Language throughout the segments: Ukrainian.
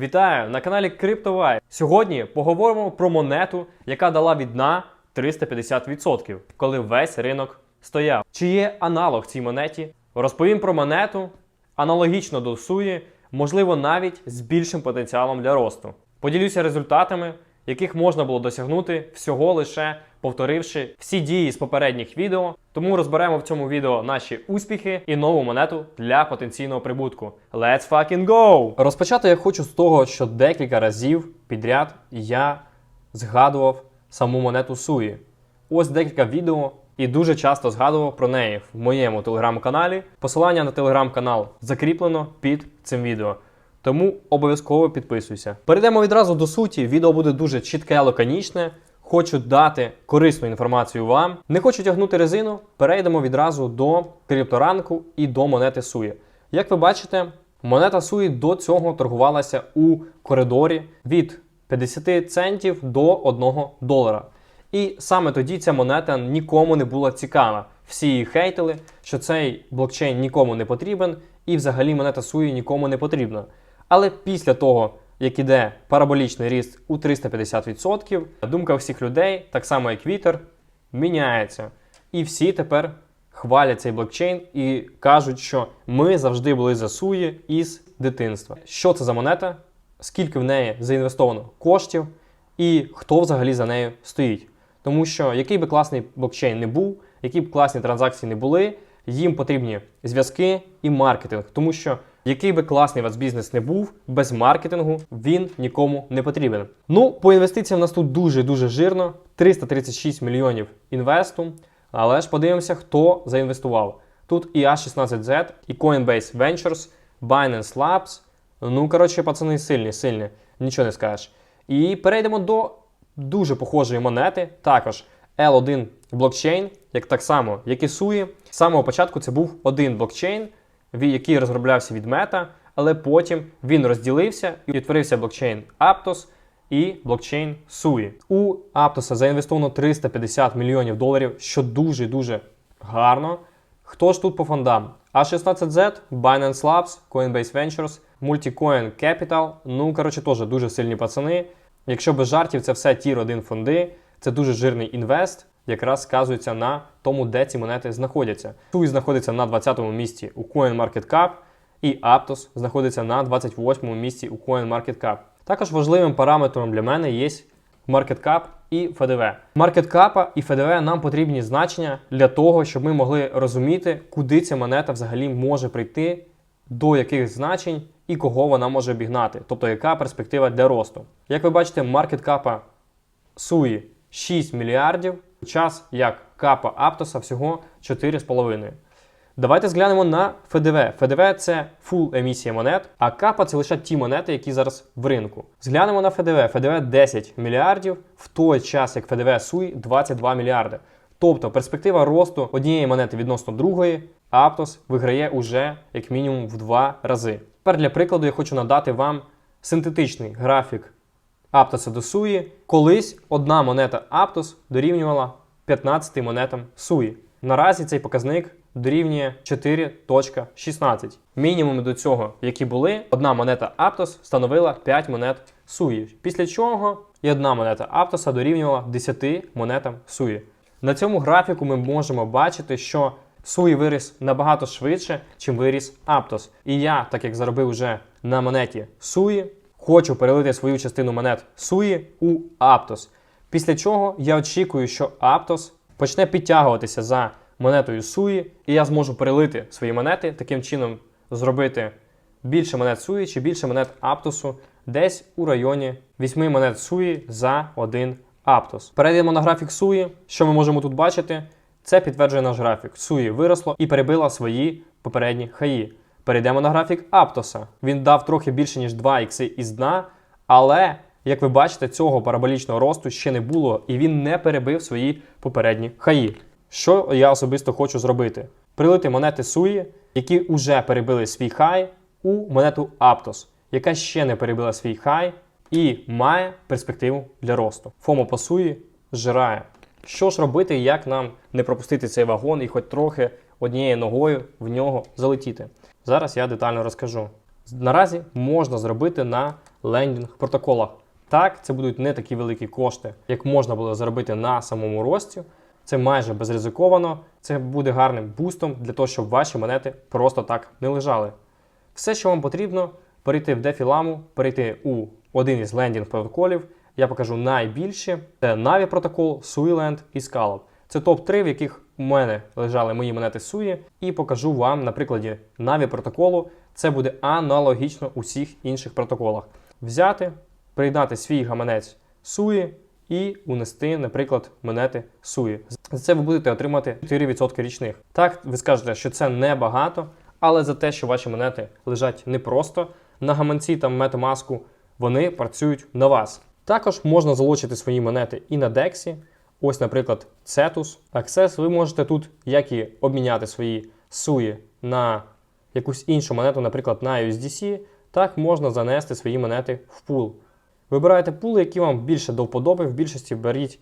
Вітаю на каналі CryptoVibe. Сьогодні поговоримо про монету, яка дала від дна 350%, коли весь ринок стояв. Чи є аналог цій монеті? Розповім про монету, аналогічно до Суї, можливо, навіть з більшим потенціалом для росту. Поділюся результатами, яких можна було досягнути всього лише повторивши всі дії з попередніх відео. Тому розберемо в цьому відео наші успіхи і нову монету для потенційного прибутку. Let's fucking go! Розпочати я хочу з того, що декілька разів підряд я згадував саму монету Суї. Ось декілька відео і дуже часто згадував про неї в моєму телеграм-каналі. Посилання на телеграм-канал закріплено під цим відео. Тому обов'язково підписуйся. Перейдемо відразу до суті. Відео буде дуже чітке, лаконічне. Хочу дати корисну інформацію вам. Не хочу тягнути резину. Перейдемо відразу до крипторанку і до монети Суї. Як ви бачите, монета Суї до цього торгувалася у коридорі від 50 центів до 1 долара. І саме тоді ця монета нікому не була цікава. Всі її хейтили, що цей блокчейн нікому не потрібен, і взагалі монета Суї нікому не потрібна. Але після того, як іде параболічний ріст у 350%, думка всіх людей, так само як вітер, міняється. І всі тепер хвалять цей блокчейн і кажуть, що ми завжди були за Суї із дитинства. Що це за монета? Скільки в неї заінвестовано коштів, і хто взагалі за нею стоїть? Тому що який би класний блокчейн не був, які б класні транзакції не були, їм потрібні зв'язки і маркетинг, тому що який би класний у вас бізнес не був, без маркетингу він нікому не потрібен. Ну, по інвестиціям у нас тут дуже дуже жирно: 336 мільйонів інвесту. Але ж подивимося, хто заінвестував. Тут і A16Z, і Coinbase Ventures, Binance Labs. Ну, коротше, пацани сильні, сильні, нічого не скажеш. І перейдемо до дуже похожої монети, також L1 блокчейн, як так само, як і Суї. З самого початку це був один блокчейн, який розроблявся від мета, але потім він розділився і відтворився блокчейн Aptos і блокчейн Sui. У Aptos заінвестовано 350 мільйонів доларів, що дуже-дуже гарно. Хто ж тут по фондам? A16Z, Binance Labs, Coinbase Ventures, Multicoin Capital. Ну, коротше, теж дуже сильні пацани. Якщо без жартів, це все тір 1 фонди. Це дуже жирний інвест, якраз сказується на тому, де ці монети знаходяться. Sui знаходиться на 20-му місці у CoinMarketCap, і Aptos знаходиться на 28-му місці у CoinMarketCap. Також важливим параметром для мене є MarketCap і FDV. MarketCap і FDV нам потрібні значення для того, щоб ми могли розуміти, куди ця монета взагалі може прийти, до яких значень і кого вона може обігнати, тобто яка перспектива для росту. Як ви бачите, MarketCap Суї 6 мільярдів, час як капа Аптоса всього 4,5. Давайте зглянемо на ФДВ. ФДВ це фул емісія монет, а капа це лише ті монети, які зараз в ринку. Зглянемо на ФДВ. ФДВ 10 мільярдів, в той час як ФДВ Суй 22 мільярди. Тобто перспектива росту однієї монети відносно другої, Аптос виграє уже як мінімум в два рази. Тепер для прикладу я хочу надати вам синтетичний графік Аптоса до Суї. Колись одна монета Аптос дорівнювала 15 монетам Суї. Наразі цей показник дорівнює 4.16. Мінімум до цього, які були, одна монета Аптос становила 5 монет Суї. Після чого і одна монета Аптоса дорівнювала 10 монетам Суї. На цьому графіку ми можемо бачити, що Суї виріс набагато швидше, чим виріс Аптос. І я, так як заробив вже на монеті Суї, хочу перелити свою частину монет Суї у Аптос. Після чого я очікую, що Аптос почне підтягуватися за монетою Суї, і я зможу перелити свої монети, таким чином зробити більше монет Суї чи більше монет Аптосу десь у районі 8 монет Суї за один Аптос. Перейдемо на графік Суї. Що ми можемо тут бачити? Це підтверджує наш графік. Суї виросло і перебила свої попередні хаї. Перейдемо на графік Аптоса. Він дав трохи більше, ніж 2 ікси із дна, але, як ви бачите, цього параболічного росту ще не було, і він не перебив свої попередні хаї. Що я особисто хочу зробити? Прилити монети Суї, які вже перебили свій хай, у монету Аптос, яка ще не перебила свій хай і має перспективу для росту. ФОМО по Суї зжирає. Що ж робити, як нам не пропустити цей вагон і хоч трохи однією ногою в нього залетіти? Зараз я детально розкажу. Наразі можна зробити на лендінг протоколах. Так, це будуть не такі великі кошти, як можна було заробити на самому рості. Це майже безризиковано. Це буде гарним бустом для того, щоб ваші монети просто так не лежали. Все, що вам потрібно, перейти в DeFi перейти у один із лендінг протоколів. Я покажу найбільші: це Navi протокол, Suiland і Scallop. Це топ-3, в яких у мене лежали мої монети Sui, і покажу вам на прикладі Navi протоколу. Це буде аналогічно усіх інших протоколах. Взяти, приєднати свій гаманець Sui і унести, наприклад, монети Sui. За це ви будете отримати 4% річних. Так, ви скажете, що це небагато, але за те, що ваші монети лежать не просто на гаманці та MetaMask, вони працюють на вас. Також можна залучити свої монети і на DEX. Ось, наприклад, Cetus. Access ви можете тут як і обміняти свої SUI на якусь іншу монету, наприклад, на USDC, так можна занести свої монети в пул. Вибирайте пули, які вам більше до вподоби. В більшості беріть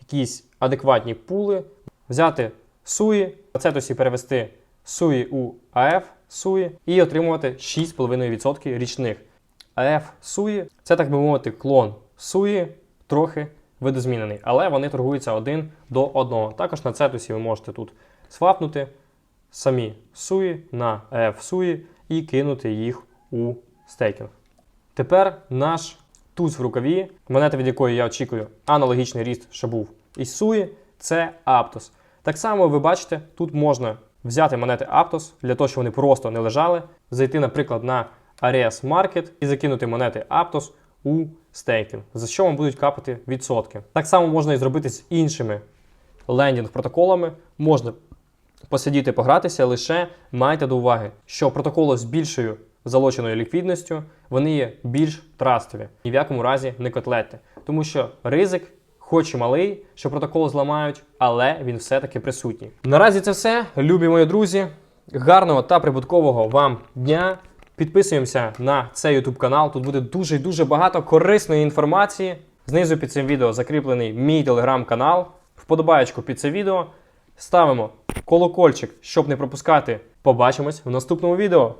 якісь адекватні пули, взяти SUI, на Cetus перевести SUI у AF SUI і отримувати 6,5% річних. AF SUI це, так би мовити, клон SUI, трохи видозмінений, але вони торгуються один до одного. Також на Cetus ви можете тут свапнути самі SUI на AF SUI і кинути їх у стейкінг. Тепер наш туз в рукаві, монета, від якої я очікую аналогічний ріст, що був із SUI, це Aptos. Так само ви бачите, тут можна взяти монети Aptos для того, щоб вони просто не лежали, зайти, наприклад, на Ares Market і закинути монети Aptos у стейкінг, за що вам будуть капати відсотки. Так само можна і зробити з іншими лендінг протоколами. Можна посидіти, погратися, лише майте до уваги, що протоколи з більшою залоченою ліквідністю вони є більш трастові. Ні в якому разі не котлети. Тому що ризик, хоч і малий, що протокол зламають, але він все-таки присутній. Наразі це все, любі мої друзі. Гарного та прибуткового вам дня. Підписуємося на цей YouTube канал. Тут буде дуже дуже багато корисної інформації. Знизу під цим відео закріплений мій телеграм-канал. Вподобаєчку під це відео. Ставимо колокольчик, щоб не пропускати. Побачимось в наступному відео.